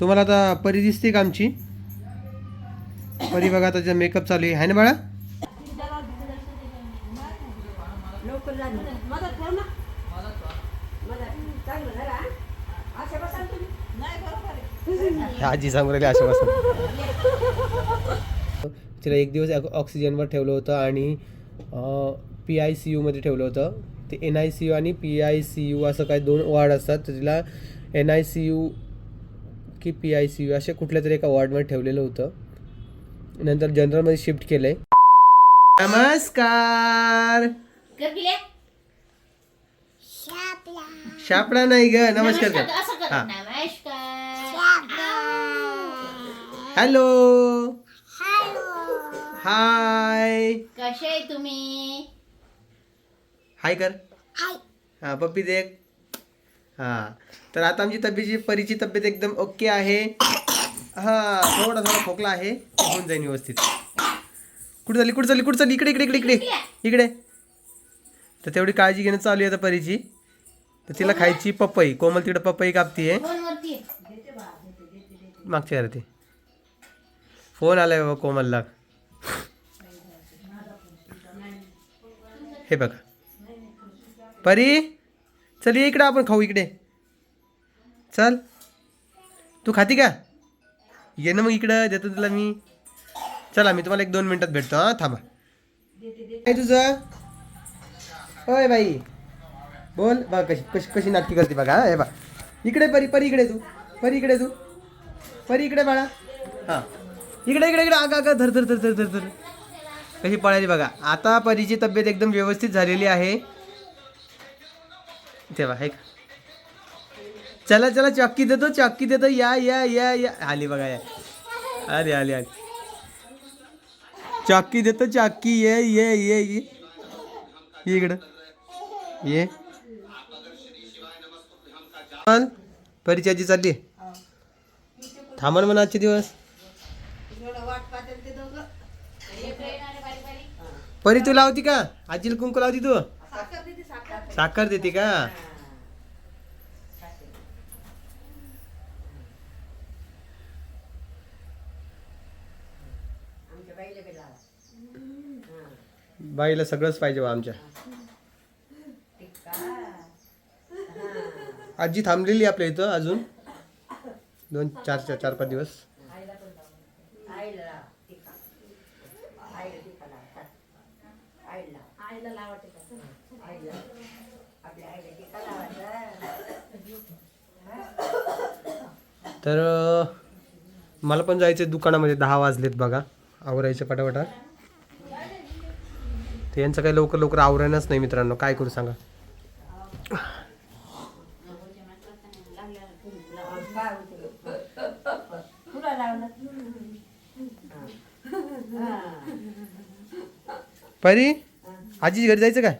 तुम्हाला आता परी दिसते का आमची? परी बघा त्याचा मेकअप चालू आहे. ना बाळा? अशा आजी सांगू राहिली आशापासून तिला एक दिवस ऑक- ऑक्सिजनवर ठेवलं होतं आणि पी आय सी यूमध्ये ठेवलं होतं. ते एन आय सी यू आणि पी आय सी यू असं काही दोन वॉर्ड असतात तर तिला एन आय सी यू की पी आय सी यू अशा कुठल्या तरी एका वॉर्डमध्ये ठेवलेलं होतं. नंतर जनरलमध्ये शिफ्ट केलं आहे नमस्कार शापडा नाही ग नमस्कार नमस्कार कर असं कर हा. नमस्कार. हॅलो. हाय. कसे आहे तुम्ही? हाय कर. हां पप्पी देख. हां. तर आता आमची तब्येतची परीची तब्येत एकदम ओके आहे. हां थोडा थोडा खोकला आहे. होऊन जाईन व्यवस्थित. कुठं झाली कुठं झाली कुठं चालली? इकडे इकडे इकडे इकडे. इकडे. तर तेवढी काळजी घेणं चालू आहे आता परीची. तर तिला खायची पपई. कोमल तिकडे पपई कापतीये. फोनवरती. मागच्या घरात फोन आलाय बाबा कोमलला. हे बघा. परी? चल ये इकडे आपण खाऊ इकडे. चल. तू खाती का? ये ना मग इकडं देतो तुला मी. चला मी तुम्हाला एक दोन मिनटात भेटतो हां थांबा. काय तुझं? होय बाई. बोल बघ कशी कशी कशी नाटकी करते बघा हे बा इकडे परी परी इकडे तू. परी इकडे तू. परी इकडे बाळा. हां. इकडे इकडे इकडे. आगा आगा धर धर धर धर धर धर. कशी पळाली बघा. आता परीची तब्येत एकदम व्यवस्थित झालेली आहे. तेव्हा आहे का चला चला चक्की देतो चक्की देतो या या या या. आली बघा या. आली आली आली. चक्की देतो चक्की ये ये ये ये. इकडं. ये. पण परिचयाची चालली. थांबण म्हणा आजचे दिवस. परी तू लावती का? आजीला कुंकू लावती तू? साखर देते का. बाईला सगळंच पाहिजे बा आमच्या. आजी थांबलेली आपल्या इथं अजून. दोन चार चार चार पाच दिवस आईला लावा, टिका. आईला टिका लावा, टाक. आईला लावा. आईला लावा टिका. आईला. आपल्या आईला टिका लावायचा. तर मला पण जायचं दुकानामध्ये दहा वाजलेत बघा. आवरायचं पटापटा. ते यांचं काही लवकर लवकर आवरायलाच नाही मित्रांनो. काय करू सांगा? परी आजी घरी जायचं काय?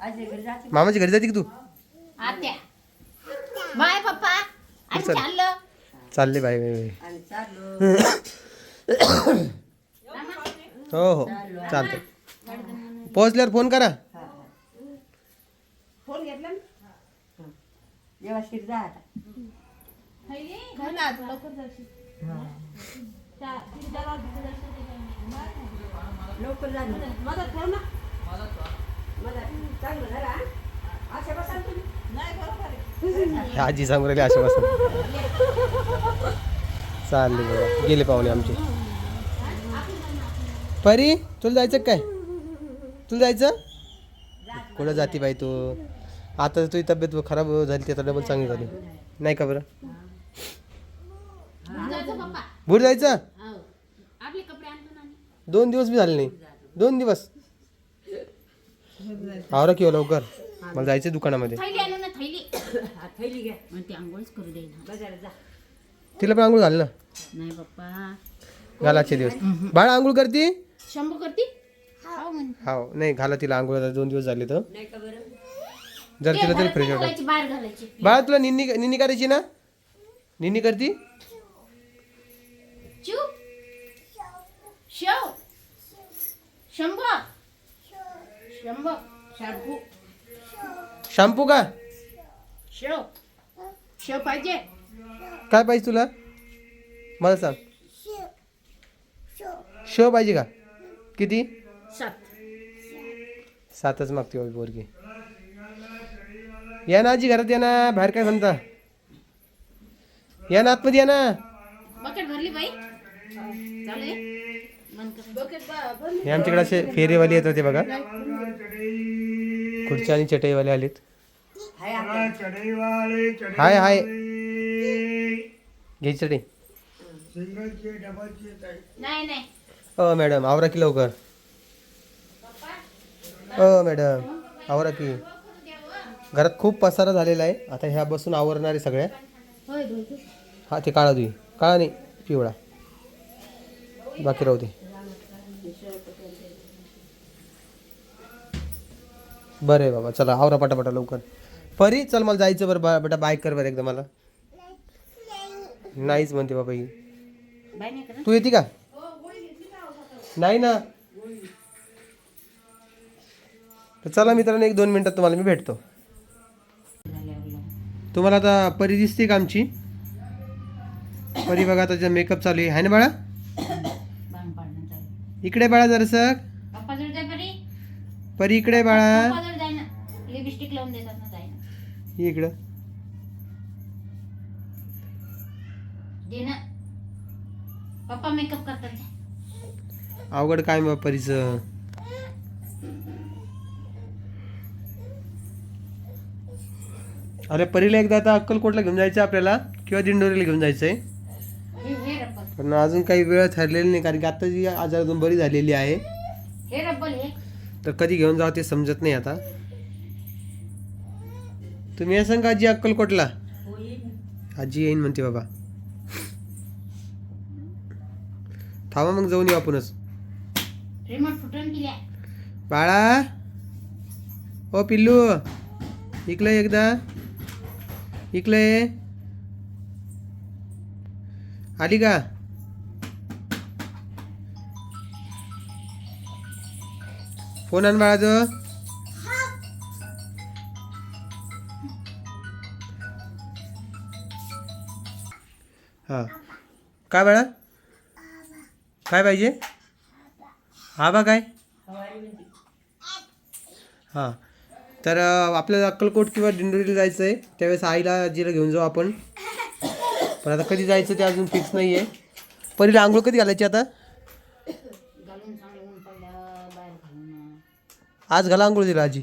आजी घरी जाते. मामाच्या घरी जाते की तू? आत्या. बाय पप्पा. चल. चाललं. चालले बाई बाई बाई. आणि चाललो. हो हो. चालतंय. पोहोचल्यावर फोन करा. फोन घेतला जेव्हा लवकर जा. मदत ठेव ना. मदत चांगलं झालं हा? अशा बसाल तुम्ही. ह्या आजी सांगू राहिली आशापासून चालले बघा गेले पाहुणे आमचे. परी तुला जायचं काय? तुला जायचं? कुठं जाती बाई तू? आता तुझी तब्येत खराब झाली ती आता डबल चांगली झाली. नाही का बरं? भूर जायचं? दोन दिवस बी झाले नाही. दोन दिवस. आवरा किंवा हो लवकर? मला जायचं दुकानामध्ये. थैली घ्या मग ती आंघोळच करू दे ना. बाजारात जा. तिला पण आंघोळ झालं ना? नाही पप्पा. घालाचे दिवस. बाळा आंघोळ करती? शंभू करती? हो म्हण हो नाही घाला तिला आंघोळ. आता दोन दिवस झाले तर. नाही का बरं? जर तिला तरी घरात फ्रेश नाही वाटत घालायची बाहेर घालायची. बाळा तुला निन्नी निन्नी करायची ना? निन्नी करती? चू शेव. शंभू. शंभू. शंभू. शॅम्पू का? शेव. शेव पाहिजे. काय पाहिजे तुला? मला सांग. श पाहिजे का? किती? सात. सातच मागते बाबी पोरगी. या ना आजी घरात या ना बाहेर काय म्हणता? या ना आतमध्ये या ना. बकेट भरली बाई. हे आमच्याकडे असे फेरेवाले येत होते बघा. खुर्च्या आणि चटईवाले आलेत. हाय हाय. हाय घे चटई नाही नाही. अ मॅडम आवरा की लवकर. अ मॅडम आवरा की. घरात खूप पसारा झालेला आहे. आता ह्या बसून आवरणार आहे सगळ्या होय धुतो हा ते काळा दुई. काळा नाही पिवळा. बाकी राहू दे. बरं आहे बाबा चला आवरा पटापटा लवकर. परी चल मला जायचं बरं बा बेटा बाय कर बरं एकदा मला. नाहीच म्हणते बाबा ही. तू येते का? नाही ना. तर चला मित्रांनो एक दोन मिनटात तुम्हाला मी भेटतो. तुम्हाला आता परी दिसते का आमची? परी बघा त्याचा मेकअप चालू आहे. ना बाळा? इकडे बाळा जर बरी परी. इकडे बाळा. लिपस्टिक लावून देतात ना इकडं. पप्पा मेकअप करतात. अवघड काय मग परीचं? अरे परीला एकदा आता अक्कलकोटला घेऊन जायचं आपल्याला किंवा दिंडोरीला घेऊन जायचं आहे रब्बल पण अजून काही वेळ ठरलेली नाही कारण की आता जी आजारातून बरी झालेली आहे. तर कधी घेऊन जावं ते समजत नाही आता. तुम्ही असं का आजी अक्कलकोटला. आजी येईन म्हणते बाबा. थांबा मग जाऊन येऊ आपणच. बाळा. ओ पिल्लू. इकलं एकदा. इकलं आली का? फोन आण बाळा काय बाळा? काय पाहिजे? हा बा काय? हां. तर आपल्याला अक्कलकोट किंवा दिंडोरीला जायचं आहे त्यावेळेस आईला आजीला घेऊन जाऊ आपण. पण आता कधी जायचं ते अजून फिक्स नाही आहे परीला आंघोळ कधी घालायची आता? आज घाला आंघोळ दिला आजी.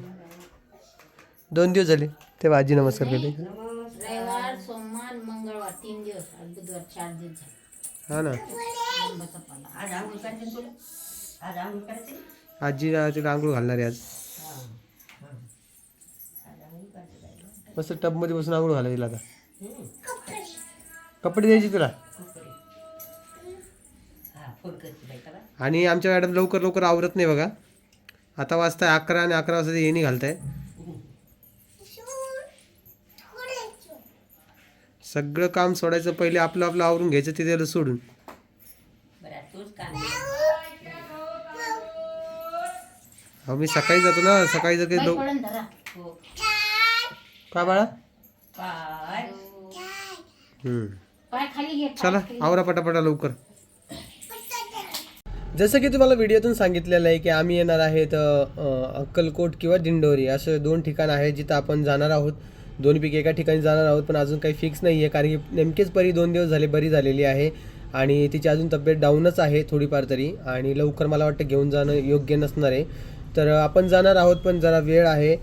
दोन दिवस झाले. तेव्हा आजी नमस्कार केले. रविवार सोमवार मंगळवार तीन दिवस. बुधवार चार दिवस झाले. हा ना. आजी तिला आंघोळ घालणार आहे आज. मस्त टबमध्ये बसून आंघोळ घालायला तिला आता. कपडे द्यायचे तुला. आणि आमच्या मॅडम लवकर लवकर आवरत नाही बघा. आता वाजता अकरा आणि अकरा वाजता येणी घालताय सगळं काम सोडायचं पहिले आपलं आपलं आवरून घ्यायचं ते त्याला सोडून. अहो मी सकाळी जातो ना सकाळी जर काही हो. का बाळा? चला. आवरा पटापटा लवकर. जसं की तुम्हाला व्हिडिओतून सांगितलेलं आहे की आम्ही येणार आहेत अक्कलकोट किंवा दिंडोरी असं दोन ठिकाण आहेत जिथं आपण जाणार आहोत. दोनपैकी एका ठिकाणी जाणार आहोत पण अजून काही फिक्स नाही आहे कारण की नेमकेच परी दोन दिवस झाले बरी झालेली आहे आणि तिची अजून तब्येत डाऊनच आहे थोडीफार तरी आणि लवकर मला वाटतं घेऊन जाणं योग्य नसणार आहे. तर आपण जाणार आहोत पण जरा वेळ आहे.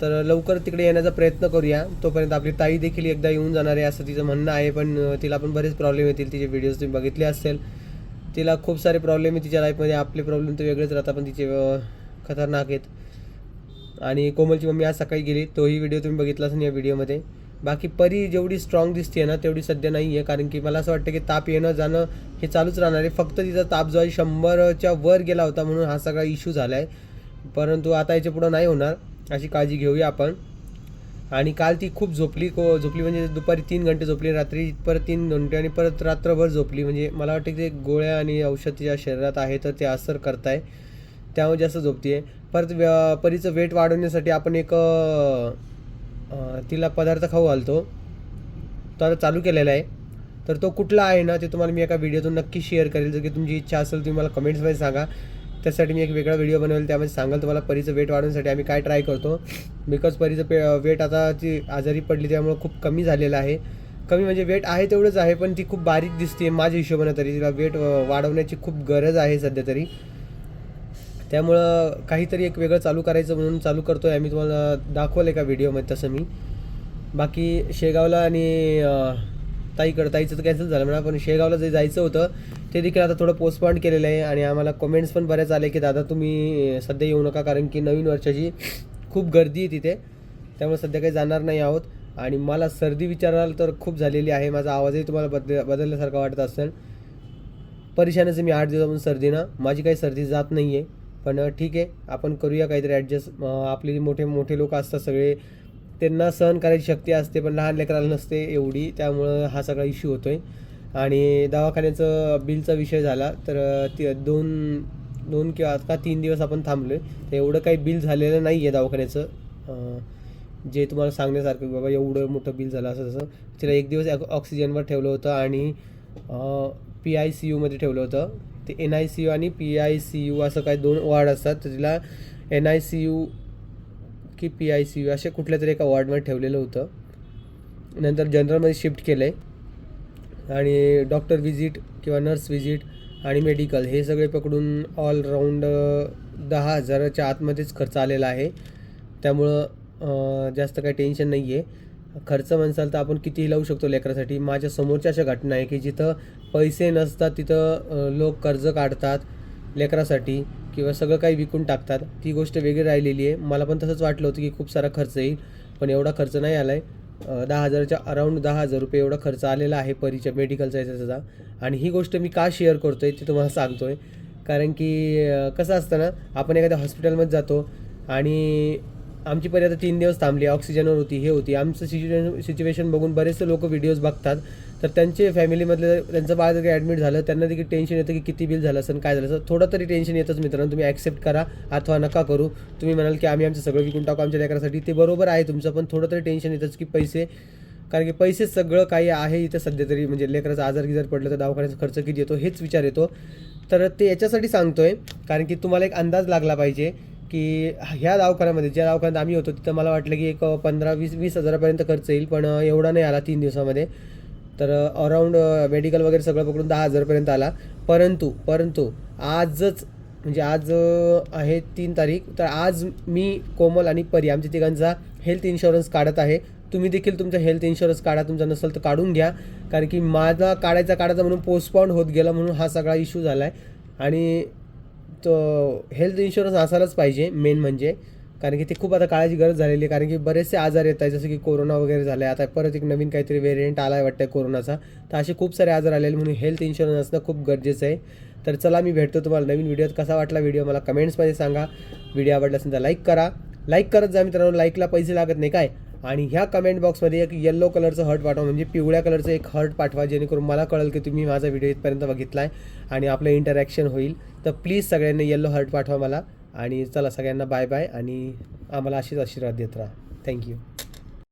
तर लवकर तिकडे येण्याचा प्रयत्न करूया. तोपर्यंत आपली ताई देखील एकदा येऊन जाणार आहे असं तिचं म्हणणं आहे पण तिला पण बरेच प्रॉब्लेम येतील. तिचे व्हिडिओज तुम्ही बघितले असेल. तिला खूप सारे प्रॉब्लेम आहे तिच्या लाईफमध्ये आपले प्रॉब्लेम तर वेगळेच राहतात पण तिचे खतरनाक आहेत. आणि कोमलची मम्मी आज सकाळी गेली तोही व्हिडिओ तुम्ही बघितलाच नाही या व्हिडिओमध्ये बाकी परी जेवढी स्ट्रॉंग दिसते ना तेवढी सध्या नाही आहे कारण की मला असं वाटतं की ताप येणं जाणं हे चालूच राहणार आहे. फक्त तिचा ताप जो आहे शंभरच्या वर गेला होता म्हणून हा सगळा इश्यू झाला आहे परंतु आता याच्या पुढं नाही होणार. अशी काळजी घेऊया आपण. आणि काल ती खूप झोपली को झोपली म्हणजे दुपारी तीन घंटे झोपली रात्री परत तीन घंटे आणि परत रात्रभर झोपली. म्हणजे मला वाटतं की ते गोळ्या आणि औषध तिच्या शरीरात आहे तर ते असर करताय. त्यामुळे जास्त झोपती आहे परत व्य- परीचं वेट वाढवण्यासाठी आपण एक तिला पदार्थ खाऊ घालतो. तो आता चालू केलेला आहे. तर तो कुठला आहे ना ते तुम्हाला मी एका व्हिडिओतून नक्की शेअर करेल. जर की तुमची इच्छा असेल तुम्ही मला कमेंट्समध्ये सांगा. त्यासाठी मी एक वेगळा व्हिडिओ बनवेल. त्यामध्ये सांगाल तुम्हाला परीचं वेट वाढवण्यासाठी आम्ही काय ट्राय करतो. बिकॉज परीचं पे वेट आता ती आजारी पडली त्यामुळे खूप कमी झालेलं आहे. कमी म्हणजे वेट आहे तेवढंच आहे पण ती खूप बारीक दिसते माझ्या हिशोबानं तरी. तिला वेट वाढवण्याची खूप गरज आहे सध्या तरी. त्यामुळं काहीतरी एक वेगळं चालू करायचं म्हणून चालू करतो आहे आम्ही तुम्हाला दाखवलं एका व्हिडिओमध्ये तसं मी. बाकी शेगावला आणि ताईकडं ताईचं तर कॅन्सल झालं म्हणा पण शेगावला जे जायचं होतं ते देखील आता थोडं पोस्टपॉन केलेलं आहे आणि आम्हाला कमेंट्स पण बऱ्याच आले की दादा तुम्ही सध्या येऊ नका कारण की नवीन वर्षाची खूप गर्दी आहे तिथे. त्यामुळे सध्या काही जाणार नाही आहोत. आणि मला सर्दी विचाराल तर खूप झालेली आहे. माझा आवाजही तुम्हाला बदल बदलल्यासारखा वाटत असेल. परेशानच मी आठ दिवसापासून सर्दीनं. माझी काही सर्दी जात नाही आहे पण ठीक आहे. आपण करूया काहीतरी ॲडजस्ट आपले जे मोठे मोठे लोक असतात सगळे त्यांना सहन करायची शक्ती असते पण लहान लेकराला नसते एवढी. त्यामुळं हा सगळा इश्यू होतो आहे आणि दवाखान्याचं बिलचा विषय झाला तर ते दोन दोन किंवा आता तीन दिवस आपण थांबलो आहे तर एवढं काही बिल झालेलं नाही आहे दवाखान्याचं जे तुम्हाला सांगण्यासारखं बाबा एवढं मोठं बिल झालं असं तसं. तिला एक दिवस ऑक्सिजनवर ठेवलं होतं आणि पी आय सी यूमध्ये ठेवलं होतं. ते एन आय सी यू आणि पी आय सी यू असं काही दोन वॉर्ड असतात तर तिला एन आय सी यू की पी आय सी यू असे कुठल्या तरी एका वॉर्डमध्ये ठेवलेलं होतं. नंतर जनरलमध्ये शिफ्ट केलं आहे आणि डॉक्टर विजिट किंवा नर्स विजिट आणि मेडिकल हे सगळे पकडून ऑलराऊंड दहा हजाराच्या आतमध्येच खर्च आलेला आहे. त्यामुळं जास्त काही टेन्शन नाही आहे खर्च म्हणसाल तर आपण कितीही लावू शकतो लेकरासाठी. माझ्या समोरच्या अशा घटना आहे की जिथं पैसे नसतात तिथं लोक कर्ज काढतात लेकरासाठी किंवा सगळं काही विकून टाकतात. ती गोष्ट वेगळी राहिलेली आहे. मला पण तसंच वाटलं होतं की खूप सारा खर्च येईल पण एवढा खर्च नाही आला आहे दहा हजाराच्या अराऊंड दहा हजार रुपये एवढा खर्च आलेला आहे परीच्या मेडिकलचा याचा आणि ही गोष्ट मी का शेअर करतो आहे ते तुम्हाला सांगतो आहे कारण की कसं असतं ना आपण एखाद्या हॉस्पिटलमध्ये जातो आणि आमची परी आता तीन दिवस थांबली ऑक्सिजनवर होती हे होती. आमचं सिच्युएशन सिच्युएशन बघून बरेचसे लोक व्हिडिओज बघतात. तर त्यांचे फॅमिलीमधले त्यांचं बाळ जर काही ॲडमिट झालं त्यांना देखील टेन्शन येतं की किती बिल झालं असं काय झालं असं थोडं तरी टेन्शन येतच मित्रांनो. तुम्ही ॲक्सेप्ट करा अथवा नका करू. तुम्ही म्हणाल की आम्ही आमचं सगळं विकून टाकू आमच्या लेकरासाठी. ते बरोबर आहे तुमचं पण थोडं तरी टेन्शन येतंच की पैसे कारण की पैसे सगळं काही आहे इथं सध्या तरी. म्हणजे लेकराचा आजार गिजार पडलं तर दवाखान्याचा खर्च किती येतो हेच विचार येतो. तर ते याच्यासाठी सांगतो आहे कारण की तुम्हाला एक अंदाज लागला पाहिजे की ह्या दवाखान्यामध्ये ज्या दवाखान्यात आम्ही होतो तिथं मला वाटलं की एक पंधरा वीस वीस हजारापर्यंत खर्च येईल पण एवढा नाही आला तीन दिवसामध्ये. तर अराऊंड मेडिकल वगैरे सगळं पकडून दहा हजारपर्यंत आला. परंतु परंतु आजच म्हणजे आज आहे तीन तारीख. तर आज मी कोमल आणि परी आमच्या तिघांचा हेल्थ इन्शुरन्स काढत आहे. तुम्ही देखील तुमचा हेल्थ इन्शुरन्स काढा. तुमचा नसेल तर काढून घ्या. कारण की माझा काढायचा काढायचा म्हणून पोस्टपॉन होत गेला म्हणून हा सगळा इश्यू झाला आहे आणि तो हेल्थ इन्शुरन्स असायलाच पाहिजे. मेन म्हणजे कारण की ते खूप आता काळाची गरज झालेली आहे. कारण की बरेचसे आजार येत आहेत जसं की कोरोना वगैरे झालं आहे आता परत एक नवीन काहीतरी व्हेरियंट आला आहे वाटतं कोरोनाचा. तर असे खूप सारे आजार आलेले म्हणून हेल्थ इन्शुरन्स असणं खूप गरजेचं आहे. तर चला मी भेटतो तुम्हाला नवीन व्हिडिओत कसा वाटला व्हिडिओ मला कमेंट्समध्ये सांगा. व्हिडिओ आवडला असेल तर लाईक करा. लाईक करत जा मित्रांनो. लाईकला पैसे लागत नाही. काय? आणि ह्या कमेंट बॉक्समध्ये एक येल्लो कलरचं हर्ट पाठवा. म्हणजे पिवळ्या कलरचं एक हर्ट पाठवा. जेणेकरून मला कळेल की तुम्ही माझा व्हिडिओ इथपर्यंत बघितला आहे आणि आपलं इंटरॅक्शन होईल. तर प्लीज सगळ्यांनी येल्लो हर्ट पाठवा मला. आणि चला सगळ्यांना बाय बाय आणि आम्हाला अशीच आशीर्वाद देत राहा. थँक्यू